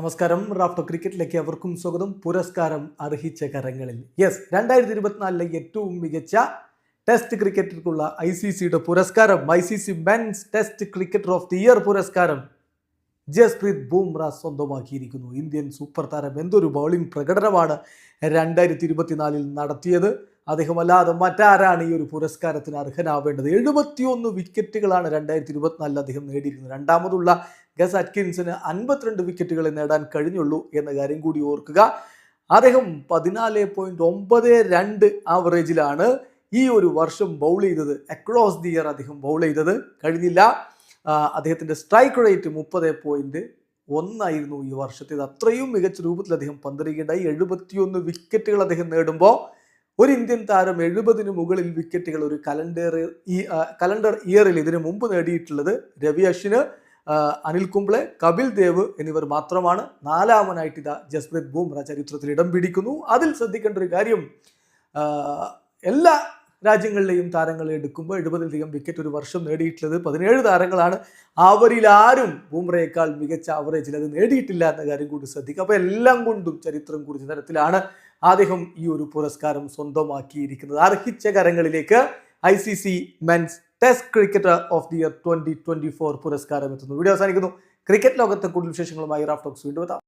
നമസ്കാരം. റാഫ്റ്റോ ക്രിക്കറ്റിലേക്ക് അവർക്കും സ്വാഗതം. പുരസ്കാരം അർഹിച്ച കരങ്ങളിൽ. യെസ് രണ്ടായിരത്തി ഇരുപത്തിനാലിലെ ഏറ്റവും മികച്ച ടെസ്റ്റ് ക്രിക്കറ്റിനുള്ള ഐ സി സിയുടെ പുരസ്കാരം I C C men's test cricketer of the year പുരസ്കാരം ജസ്പ്രീത് ബുംറ സ്വന്തമാക്കിയിരിക്കുന്നു. ഇന്ത്യൻ സൂപ്പർ താരം എന്തൊരു ബൗളിംഗ് പ്രകടനമാണ് രണ്ടായിരത്തി ഇരുപത്തിനാലിൽ നടത്തിയത്. അദ്ദേഹമല്ലാതെ മറ്റാരാണ് ഈ ഒരു പുരസ്കാരത്തിന് അർഹനാവേണ്ടത്? എഴുപത്തിയൊന്ന് വിക്കറ്റുകളാണ് രണ്ടായിരത്തി ഇരുപത്തിനാലിൽ അദ്ദേഹം നേടിയിരുന്നത്. രണ്ടാമതുള്ള ഗസ് അറ്റ്കിൻസിന് അൻപത്തിരണ്ട് വിക്കറ്റുകൾ നേടാൻ കഴിഞ്ഞുള്ളൂ എന്ന കാര്യം കൂടി ഓർക്കുക. അദ്ദേഹം പതിനാല് പോയിന്റ് ഒമ്പത് രണ്ട് ആവറേജിലാണ് ഈ ഒരു വർഷം ബൗൾ ചെയ്തത്. അക്രോസ് ദി ഇയർ അദ്ദേഹം ബൗൾ ചെയ്തത്. കഴിഞ്ഞില്ല. അദ്ദേഹത്തിന്റെ സ്ട്രൈക്ക് റേറ്റ് മുപ്പത് പോയിന്റ് ഒന്നായിരുന്നു ഈ വർഷത്തേത്. അത്രയും മികച്ച രൂപത്തിൽ അദ്ദേഹം പന്തെറിയുകയുണ്ടായി. എഴുപത്തിയൊന്ന് വിക്കറ്റുകൾ അദ്ദേഹം നേടുമ്പോൾ ഒരു ഇന്ത്യൻ താരം എഴുപതിന് മുകളിൽ വിക്കറ്റുകൾ ഒരു കലണ്ടർ ഈ കലണ്ടർ ഇയറിൽ ഇതിനു മുമ്പ് നേടിയിട്ടുള്ളത് രവി അശ്വിന് അനിൽ കുംബ്ലെ കപിൽ ദേവ് എന്നിവർ മാത്രമാണ്. നാലാമനായിട്ട് ഇതാ ജസ്പ്രീത് ബുംറ ചരിത്രത്തിൽ ഇടം പിടിക്കുന്നു. അതിൽ ശ്രദ്ധിക്കേണ്ട ഒരു കാര്യം എല്ലാ രാജ്യങ്ങളിലെയും താരങ്ങളെ എടുക്കുമ്പോൾ എഴുപതിലധികം വിക്കറ്റ് ഒരു വർഷം നേടിയിട്ടുള്ളത് പതിനേഴ് താരങ്ങളാണ്. അവരിൽ ആരും ബുംറയേക്കാൾ മികച്ച അവറേജിൽ അത് നേടിയിട്ടില്ല എന്ന കാര്യം കൂടി ശ്രദ്ധിക്കുക. അപ്പോൾ എല്ലാം കൊണ്ടും ചരിത്രം കുറിച്ച തരത്തിലാണ് അദ്ദേഹം ഈ ഒരു പുരസ്കാരം സ്വന്തമാക്കിയിരിക്കുന്നത്. അർഹിച്ച കരങ്ങളിലേക്ക് I C C men's test cricketer of the year twenty twenty four പുരസ്കാരം എത്തുന്നു. വീഡിയോ അവസാനിക്കുന്നു. ക്രിക്കറ്റ് ലോകത്തെ കൂടുതൽ വിശേഷങ്ങളുമായി റാഫ്റ്റോക്സ് വീണ്ടും എത്താം.